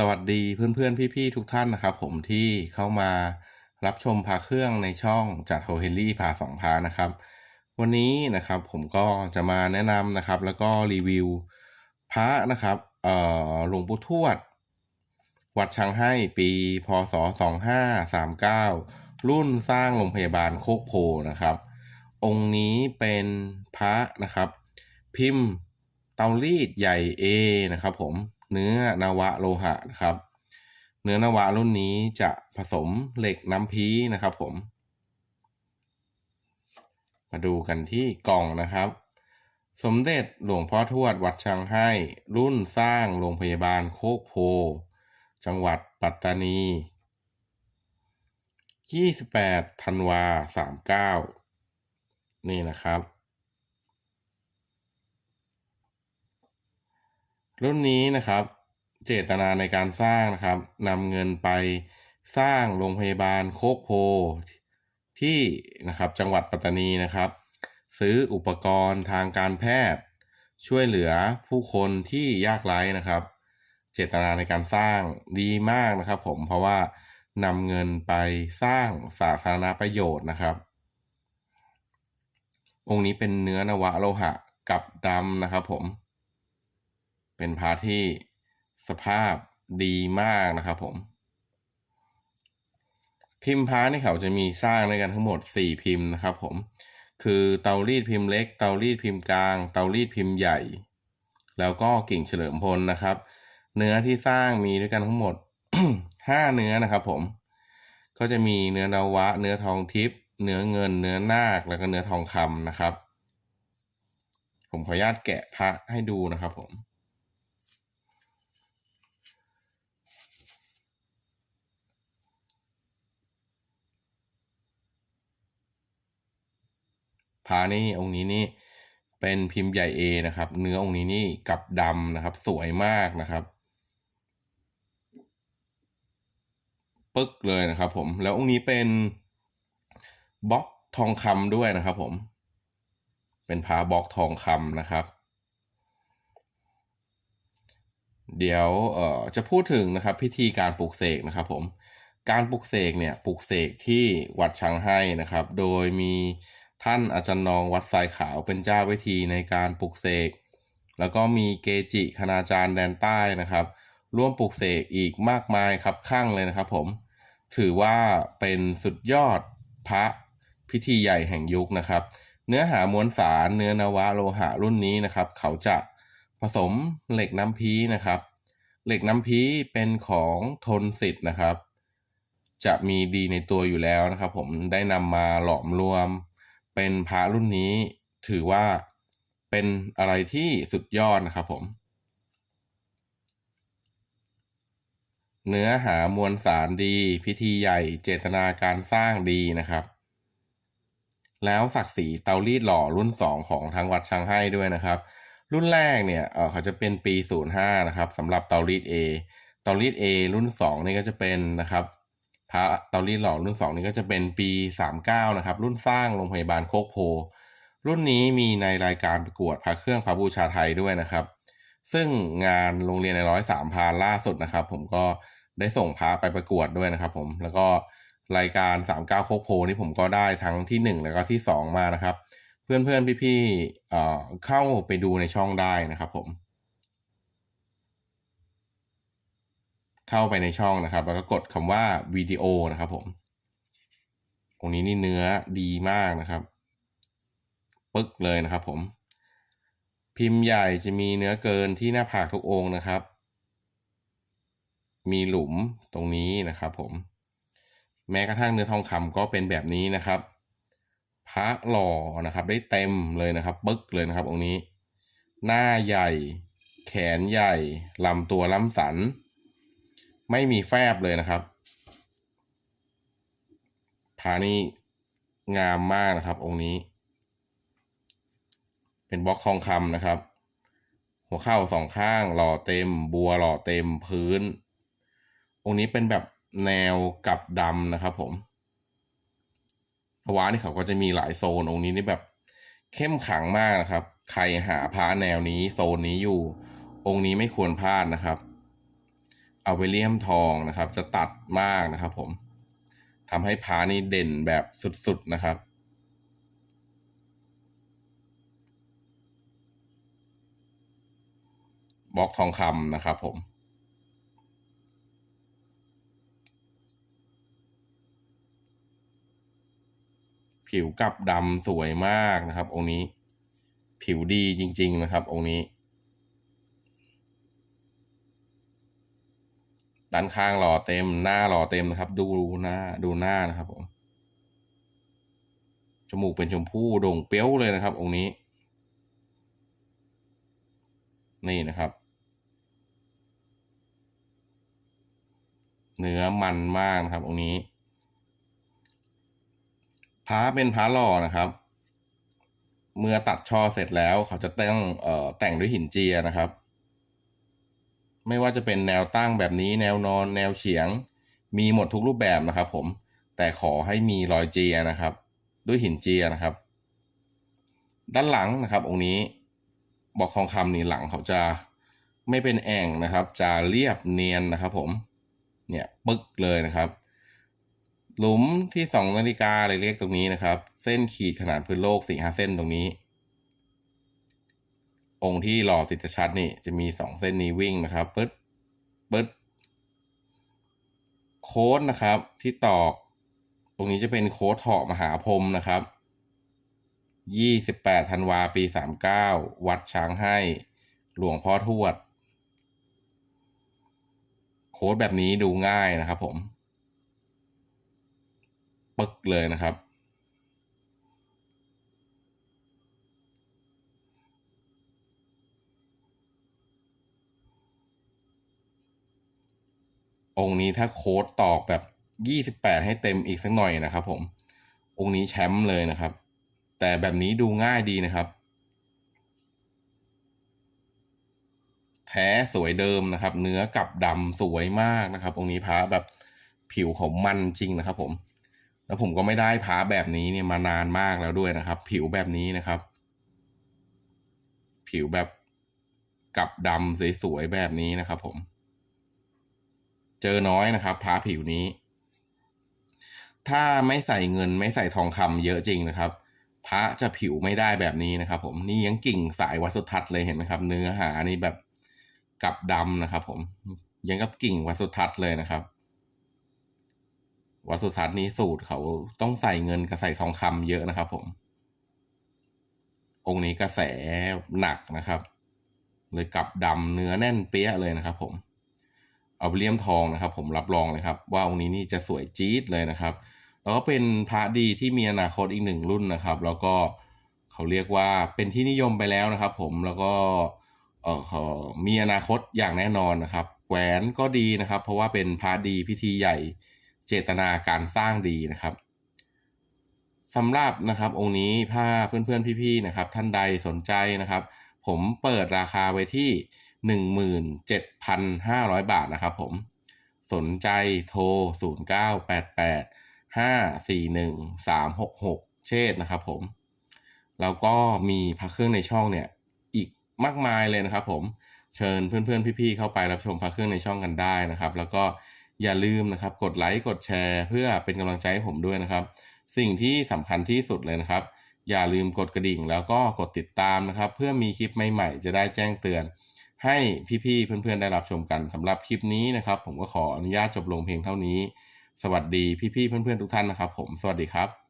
สวัสดีเพื่อนๆ พี่ๆ ทุกท่านนะครับ ผมที่เข้ามารับชมพาเครื่องในช่องจัดโฮเฮนรี่พาสองพานะครับ วันนี้นะครับผมก็จะมาแนะนำนะครับ แล้วก็รีวิวพระนะครับเอ่อหลวงปู่ทวด วัดช้างให้ปีพศ 2539 รุ่นสร้างโรงพยาบาลโคกโพนะครับ องค์นี้เป็นพระนะครับ พิมพ์เตารีดใหญ่ A นะครับผม เนื้อนวะโลหะนะครับ เนื้อนวะรุ่นนี้จะผสมเหล็กน้ำพีนะครับผม มาดูกันที่กล่องนะครับ สมเด็จหลวงพ่อทวดวัดช้างให้รุ่นสร้างโรงพยาบาลโคกโพ จังหวัดปัตตานี 28ธันวา39 นี่นะครับ รุ่นนี้นะครับ เจตนาในการสร้างนะครับนำเงินไปสร้างโรงพยาบาลโคกโพที่นะครับจังหวัดปัตตานีนะครับ ซื้ออุปกรณ์ทางการแพทย์ ช่วยเหลือผู้คนที่ยากไร้นะครับ เจตนาในการสร้างดีมากนะครับผมเพราะว่านำเงินไปสร้างสาธารณประโยชน์นะครับ องค์นี้เป็นเนื้อนวะโลหะกับดำนะครับผม เป็นพาที่สภาพดีมากนะครับผม พิมพ์พานี่เขาจะมีสร้างด้วยกันทั้งหมด 4 พิมพ์นะครับ ผม คือเตารีดพิมพ์เล็ก เตารีดพิมพ์กลาง เตารีดพิมพ์ใหญ่ แล้วก็กิ่งเฉลิมพลนะครับ เนื้อที่สร้างมีด้วยกันทั้งหมดห้าเนื้อนะครับ ผม ก็จะมีเนื้อนาวะ เนื้อทองทิพย์ เนื้อเงิน เนื้อนาค แล้วก็เนื้อทองคำนะครับ ผมขออนุญาตแกะพระให้ดูนะครับผม พานี่องค์นี้นี่เป็นพิมพ์ใหญ่ A นะครับ เนื้อองค์นี้นี่กลับดำนะครับ สวยมากนะครับ ปึ๊กเลยนะครับผม แล้วองค์นี้เป็นบล็อกทองคำด้วยนะครับผม เป็นพาบล็อกทองคำนะครับ เดี๋ยวเอ่อจะพูดถึงนะครับ พิธีการปลูกเสกนะครับผม การปลูกเสกเนี่ยปลูกเสกที่วัดช้างให้นะครับ โดยมี ท่านอาจารย์นองวัดทรายขาวเป็นเจ้าวิธีในการปลูกเสก แล้วก็มีเกจิคณาจารย์แดนใต้นะครับ ร่วมปลูกเสกอีกมากมายครับข้างเลยนะครับผม ถือว่าเป็นสุดยอดพระพิธีใหญ่แห่งยุคนะครับ เนื้อหามวลสารเนื้อนวะโลหะรุ่นนี้นะครับ เขาจะผสมเหล็กน้ำพีนะครับ เหล็กน้ำพีเป็นของทนสิทธิ์นะครับ จะมีดีในตัวอยู่แล้วนะครับ ผมได้นำมาหลอมรวม เป็นพระรุ่นนี้ถือว่าเป็นอะไรที่สุดยอดนะครับผม เนื้อหามวลสารดี พิธีใหญ่เจตนาการสร้างดีนะครับ แล้วศักดิ์ศรีเตารีดหล่อรุ่น 2 ของทางวัดช้างให้ด้วยนะครับ รุ่นแรกเนี่ยเออเขาจะเป็นปี 05 นะครับสำหรับเตารีด A เตารีด A รุ่น 2 นี่ก็จะเป็นนะครับ พระเตารีดหล่อรุ่น2นี่ก็จะเป็นปี 39 นะครับ รุ่นสร้างโรงพยาบาลโคกโพ รุ่นนี้มีในรายการประกวดพระเครื่องพระบูชาไทยด้วยนะครับ ซึ่งงานโรงเรียนในร้อยสามพานล่าสุดนะครับ ผมก็ได้ส่งพระไปประกวดด้วยนะครับ ผมแล้วก็รายการสามเก้าโคกโพนี่ผมก็ได้ทั้งที่หนึ่งแล้วก็ที่สองมานะครับ เพื่อนเพื่อนพี่ๆเเข้าไปดูในช่องได้นะครับผม เข้าไปในช่องนะครับ แล้วก็กดคำว่าวิดีโอนะครับผมตรงนี้นี่เนื้อดีมากนะครับ ปึ๊กเลยนะครับผม พิมพ์ใหญ่จะมีเนื้อเกินที่หน้าผากทุกองนะครับ มีหลุมตรงนี้นะครับผม แม้กระทั่งเนื้อทองคำก็เป็นแบบนี้นะครับ พระหล่อนะครับ ได้เต็มเลยนะครับ ปึ๊กเลยนะครับองค์นี้ หน้าใหญ่ แขนใหญ่ลำตัวล้ำสัน ไม่มีแฟบเลยนะครับพานี่งามมากนะครับ องค์นี้ เป็นบล็อกทองคำนะครับ หัวเข่าสองข้างหล่อเต็ม บัวหล่อเต็มพื้น องค์นี้เป็นแบบแนวกับดำนะครับ ผมวานี่เขาก็จะมีหลายโซนองค์นี้นี่แบบเข้มขังมากนะครับ ใครหาพระแนวนี้โซนนี้อยู่ องค์นี้ไม่ควรพลาดนะครับ อาเวเลียมทองนะครับ จะตัดมากนะครับ ผมทำให้พานี่เด่นแบบสุดๆนะครับบล็อกทองคำนะครับผม ผิวกับดำสวยมากนะครับ องค์นี้ ผิวดีจริง ๆ นะครับ องค์นี้ ด้านข้างหล่อเต็มหน้าหล่อเต็มนะครับ ดูหน้าดูหน้านะครับผมจมูกเป็นชมพู่โด่งเปี้ยวเลยนะครับ องค์นี้ นี่นะครับ เนื้อมันมากนะครับ องค์นี้พระเป็นพระหล่อนะครับ เมื่อตัดช่อเสร็จแล้วเขาจะแต่งเอ่อแต่งด้วยหินเจียนะครับ ไม่ว่าจะเป็นแนวตั้งแบบนี้แนวนอนแนวเฉียง มีหมดทุกรูปแบบนะครับผมแต่ขอให้มีรอยเจียนะครับ ด้วยหินเจียนะครับ ด้านหลังนะครับองค์นี้บอกทองคำนี่หลังเขาจะไม่เป็นแอ่งนะครับ จะเรียบเนียนนะครับ ผมเนี่ยปึกเลยนะครับหลุมที่สองนาฬิกาเล็กๆตรงนี้นะครับ เส้นขีดขนาดพื้นโลกสี่ห้าเส้นตรงนี้ องค์ที่หล่อติดชัดนี่ จะมีสองเส้นนี้วิ่งนะครับปึ๊ดปึ๊ดโค้ดนะครับ ที่ตอก ตรงนี้จะเป็นโค้ดเถาะมหาพรมนะครับยี่สิบแปดธันวาปีสามเก้าวัดช้างให้ หลวงพ่อทวด โค้ดแบบนี้ดูง่ายนะครับผม ปึกเลยนะครับ องค์นี้ถ้าโค้ดตอกแบบยี่สิบแปดให้เต็มอีกสักหน่อยนะครับ ผม องค์นี้แชมป์เลยนะครับ แต่แบบนี้ดูง่ายดีนะครับ แท้สวยเดิมนะครับ เนื้อกับดำสวยมากนะครับ องค์นี้พระแบบผิวของมันจริงนะครับ ผม แล้วผมก็ไม่ได้พระแบบนี้เนี่ยมานานมากแล้วด้วยนะครับ ผิวแบบนี้นะครับ ผิวแบบกับดำสวยๆแบบนี้นะครับ ผม เจอน้อยนะครับพระผิวนี้ ถ้าไม่ใส่เงินไม่ใส่ทองคำเยอะจริงนะครับ พระจะผิวไม่ได้แบบนี้นะครับ ผมนี่ยังกิ่งสายวัดสุทัศน์เลยเห็นไหมครับ เนื้อหานี่แบบกับดำนะครับ ผมยังกับกิ่งวัดสุทัศน์เลยนะครับ วัดสุทัศน์นี้สูตรเขาต้องใส่เงินกับใส่ทองคำเยอะนะครับ ผม องค์นี้กระแสหนักนะครับ เลยกับดำเนื้อแน่นเปี้ยเลยนะครับ ผม อาไปเลียมทองนะครับ ผมรับรองเลยครับ ว่าองค์นี้นี่จะสวยจี๊ดเลยนะครับ แล้วก็เป็นพระดีที่มีอนาคตอีกหนึ่งรุ่นนะครับ แล้วก็เขาเรียกว่าเป็นที่นิยมไปแล้วนะครับ ผมแล้วก็เออเขามีอนาคตอย่างแน่นอนนะครับแหวนก็ดีนะครับ เพราะว่าเป็นพระดีพิธีใหญ่เจตนาการสร้างดีนะครับสำหรับนะครับองค์นี้ถ้าเพื่อนๆพี่ๆนะครับ ท่านใดสนใจนะครับ ผมเปิดราคาไว้ที่ หนึ่งหมื่นเจ็ดพันห้าร้อยบาทนะครับผม สนใจโทรศูนย์เก้าแปดแปดห้าสี่หนึ่งสามหกหกเชษนะครับผม แล้วก็มีพักเครื่องในช่องเนี่ย อีกมากมายเลยนะครับผม เชิญเพื่อนๆ พี่ๆ เข้าไปรับชมพักเครื่องในช่องกันได้นะครับ แล้วก็อย่าลืมนะครับ กดไลค์กดแชร์เพื่อเป็นกำลังใจให้ผมด้วยนะครับ สิ่งที่สำคัญที่สุดเลยนะครับ อย่าลืมกดกระดิ่งแล้วก็กดติดตามนะครับ เพื่อมีคลิปใหม่ๆ จะได้แจ้งเตือน ให้พี่ๆเพื่อนๆได้รับชมกันสำหรับคลิปนี้นะครับ ผมก็ขออนุญาตจบลงเพียงเท่านี้ สวัสดีพี่ๆเพื่อนๆทุกท่านนะครับ ผมสวัสดีครับ